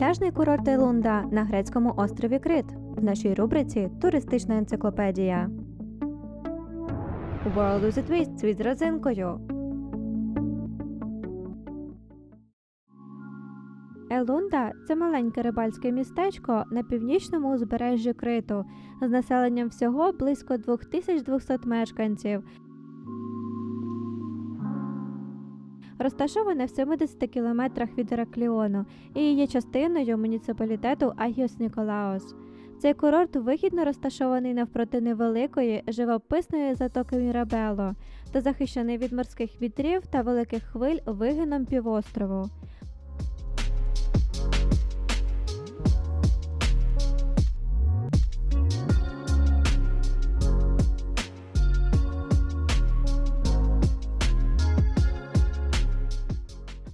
Пляжний курорт Елунда на грецькому острові Крит. В нашій рубриці Туристична енциклопедія. World with a Twist – з родзинкою. Елунда це маленьке рибальське містечко на північному узбережжі Криту з населенням всього близько 2200 мешканців. Розташоване в 70 кілометрах від Іракліону і є частиною муніципалітету Агіос Ніколаос. Цей курорт вигідно розташований навпроти невеликої живописної затоки Мірабело та захищений від морських вітрів та великих хвиль вигином півострову.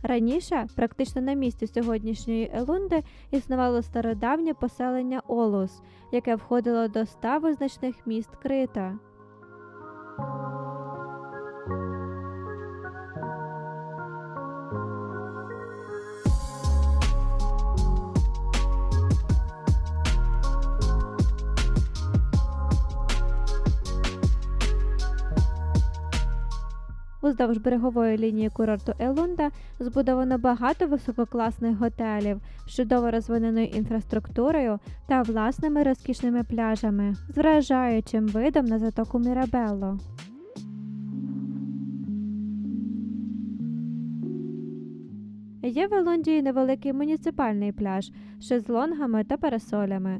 Раніше, практично на місці сьогоднішньої Елунди, існувало стародавнє поселення Олус, яке входило до ста визначних міст Крита. Уздовж берегової лінії курорту Елунда збудовано багато висококласних готелів з чудово розвиненою інфраструктурою та власними розкішними пляжами з вражаючим видом на затоку Мірабелло. Є в Елундії невеликий муніципальний пляж з шезлонгами та парасолями,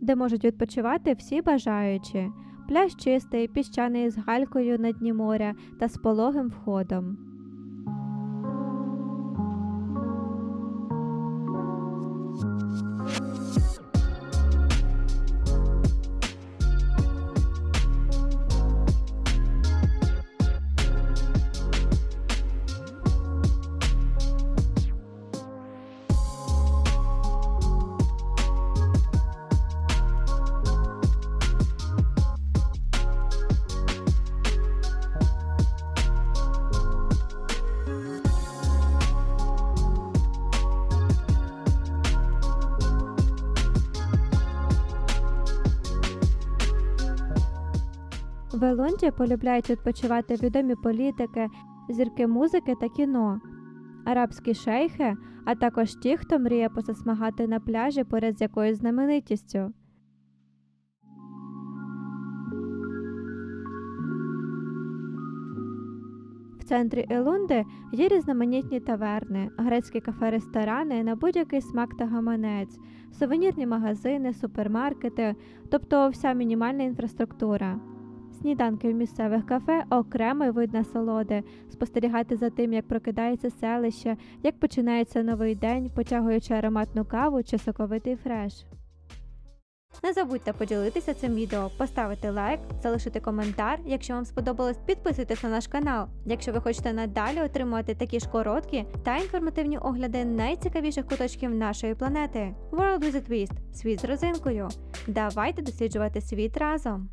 де можуть відпочивати всі бажаючі. Пляж чистий, піщаний з галькою на дні моря та з пологим входом. В Елунді полюбляють відпочивати відомі політики, зірки музики та кіно, арабські шейхи, а також ті, хто мріє посасмагати на пляжі поряд з якоюсь знаменитістю. В центрі Елунди є різноманітні таверни, грецькі кафе-ресторани на будь-який смак та гаманець, сувенірні магазини, супермаркети, тобто вся мінімальна інфраструктура. Сніданки в місцевих кафе окремий вид насолоди, спостерігати за тим, як прокидається селище, як починається новий день, потягуючи ароматну каву чи соковитий фреш. Не забудьте поділитися цим відео, поставити лайк, залишити коментар. Якщо вам сподобалось, підписуйтесь на наш канал. Якщо ви хочете надалі отримувати такі ж короткі та інформативні огляди найцікавіших куточків нашої планети. World with a Twist – світ з розинкою. Давайте досліджувати світ разом!